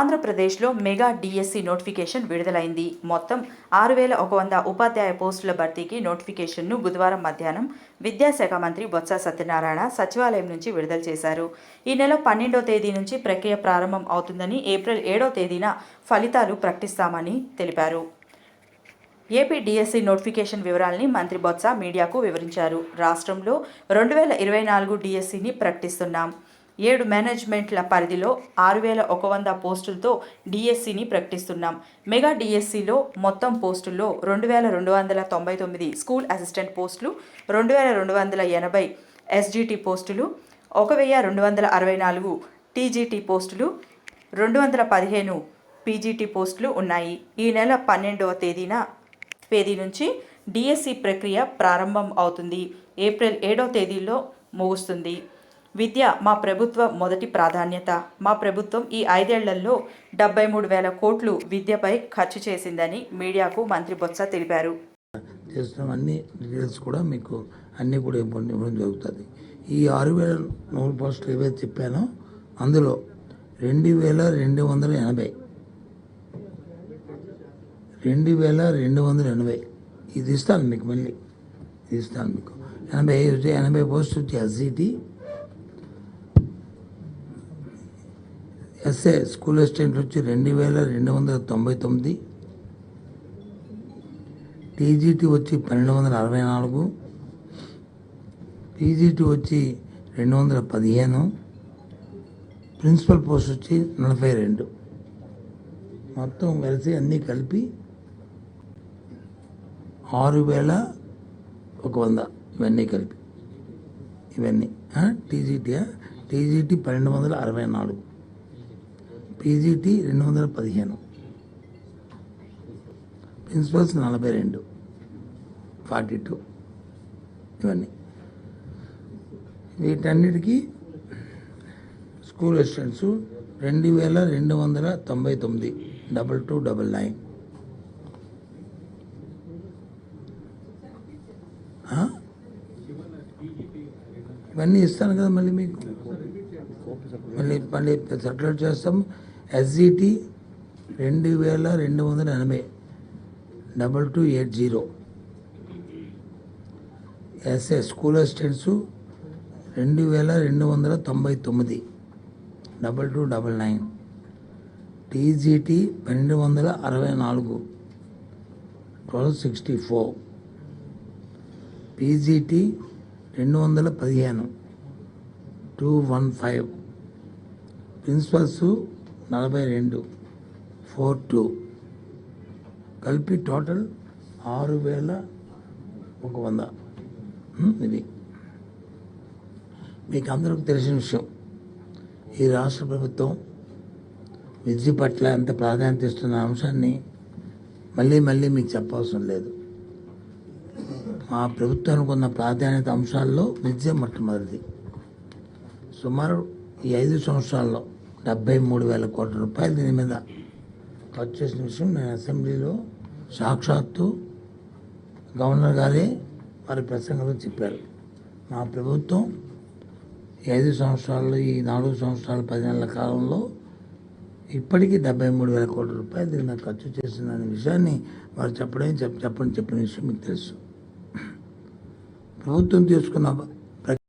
ఆంధ్రప్రదేశ్లో mega DSC notification విడుదలైంది. మొత్తం ఆరు వేల ఒక వంద ఉపాధ్యాయ పోస్టుల భర్తీకి నోటిఫికేషన్ను బుధవారం మధ్యాహ్నం విద్యాశాఖ మంత్రి బొత్స సత్యనారాయణ సచివాలయం నుంచి విడుదల చేశారు. ఈ నెల పన్నెండో తేదీ నుంచి ప్రక్రియ ప్రారంభం అవుతుందని ఏప్రిల్ ఏడో తేదీన ఫలితాలు ప్రకటిస్తామని తెలిపారు. ఏపీ డిఎస్సి నోటిఫికేషన్ వివరాల్ని మంత్రి బొత్స మీడియాకు వివరించారు. రాష్ట్రంలో రెండు వేల ఇరవై నాలుగు డిఎస్సిని ప్రకటిస్తున్నాం. ఏడు మేనేజ్మెంట్ల పరిధిలో ఆరు వేల ఒక వంద పోస్టులతో డిఎస్సిని ప్రకటిస్తున్నాం. మెగా డిఎస్సిలో మొత్తం పోస్టుల్లో రెండు వేల రెండు వందల తొంభై తొమ్మిది స్కూల్ అసిస్టెంట్ పోస్టులు రెండు వేల రెండు వందల ఎనభై ఎస్జిటి పోస్టులు ఒక వెయ్యి రెండు వందల అరవై నాలుగు టీజీటీ పోస్టులు రెండు వందల పదిహేను పీజీటీ పోస్టులు ఉన్నాయి. ఈ నెల పన్నెండవ తేదీన తేదీ నుంచి డిఎస్సి ప్రక్రియ ప్రారంభం అవుతుంది. ఏప్రిల్ ఏడో తేదీలో ముగుస్తుంది. విద్య మా ప్రభుత్వ మొదటి ప్రాధాన్యత. మా ప్రభుత్వం ఈ ఐదేళ్ళలో డెబ్బై మూడు వేల కోట్లు విద్యపై ఖర్చు చేసిందని మీడియాకు మంత్రి బొత్స తెలిపారు. చేస్తున్న అన్ని డీటెయిల్స్ కూడా మీకు అన్నీ కూడా ఇవ్వడం జరుగుతుంది. ఈ ఆరు వేల నూరు పోస్టులు ఏవైతే చెప్పానో అందులో రెండు వేల రెండు వందల ఎనభై. రెండు వేల రెండు వందల ఎనభై. ఇది ఇస్తాను మీకు మళ్ళీ. ఇది ఇస్తాను మీకు. ఎనభై ఎనభై పోస్ట్ వచ్చి ఎస్సీటీ ఎస్ఏ స్కూల్ అసిస్టెంట్ వచ్చి రెండు వేల రెండు వందల తొంభై తొమ్మిది. టీజీటీ వచ్చి పన్నెండు వందల అరవై నాలుగు. పీజీటీ వచ్చి రెండు వందల పదిహేను. ప్రిన్సిపల్ పోస్ట్ వచ్చి నలభై రెండు. మొత్తం కలిసి అన్నీ కలిపి ఆరు వేల ఒక వంద. ఇవన్నీ కలిపి. ఇవన్నీ. టీజీటీ టీజీటీ పన్నెండు వందల అరవై నాలుగు. పీజీటీ రెండు వందల పదిహేను. ప్రిన్సిపల్స్ నలభై రెండు. Forty two. ఇవన్నీ. వీటన్నిటికీ స్కూల్ అసిస్టెంట్స్ రెండు వేల రెండు వందల తొంభై తొమ్మిది. Double two double nine. ఇవన్నీ ఇస్తాను కదా మళ్ళీ మీకు. మళ్ళీ మళ్ళీ సర్క్యులేట్ చేస్తాం ఎస్జిటి రెండు వేల రెండు వందల ఎనభై. Double two eight zero S A school assistants రెండు వేల రెండు వందల తొంభై తొమ్మిది. Double two double nine TGT పన్నెండు వందల అరవై నాలుగు. ట్వెల్వ్ సిక్స్టీ ఫోర్ పీజీటీ రెండు వందల పదిహేను. టూ వన్ ఫైవ్ ప్రిన్సిపల్స్ నలభై రెండు ఫోర్ టూ కలిపి టోటల్ ఆరు వేల ఒక వంద. ఇది. మీకు అందరికి తెలిసిన విషయం. ఈ రాష్ట్ర ప్రభుత్వం విద్య పట్ల ఎంత ప్రాధాన్యత ఇస్తున్న అంశాన్ని మళ్ళీ మళ్ళీ మీకు చెప్పవసరం లేదు. మా ప్రభుత్వానికి ఉన్న ప్రాధాన్యత అంశాల్లో విద్య మొట్టమొదటిది. సుమారు ఈ ఐదు సంవత్సరాల్లో డెబ్బై మూడు వేల కోట్ల రూపాయలు దీని మీద ఖర్చు చేసిన విషయం నేను అసెంబ్లీలో సాక్షాత్తు గవర్నర్ గారే వారి ప్రసంగంలో చెప్పారు. మా ప్రభుత్వం ఐదు సంవత్సరాలు ఈ నాలుగు సంవత్సరాలు పది నెలల కాలంలో ఇప్పటికీ డెబ్బై మూడు వేల కోట్ల రూపాయలు దీని మీద ఖర్చు చేసిందనే విషయాన్ని వారు చెప్పడం చెప్ప చెప్పని చెప్పిన విషయం మీకు తెలుసు. ప్రభుత్వం తీసుకున్న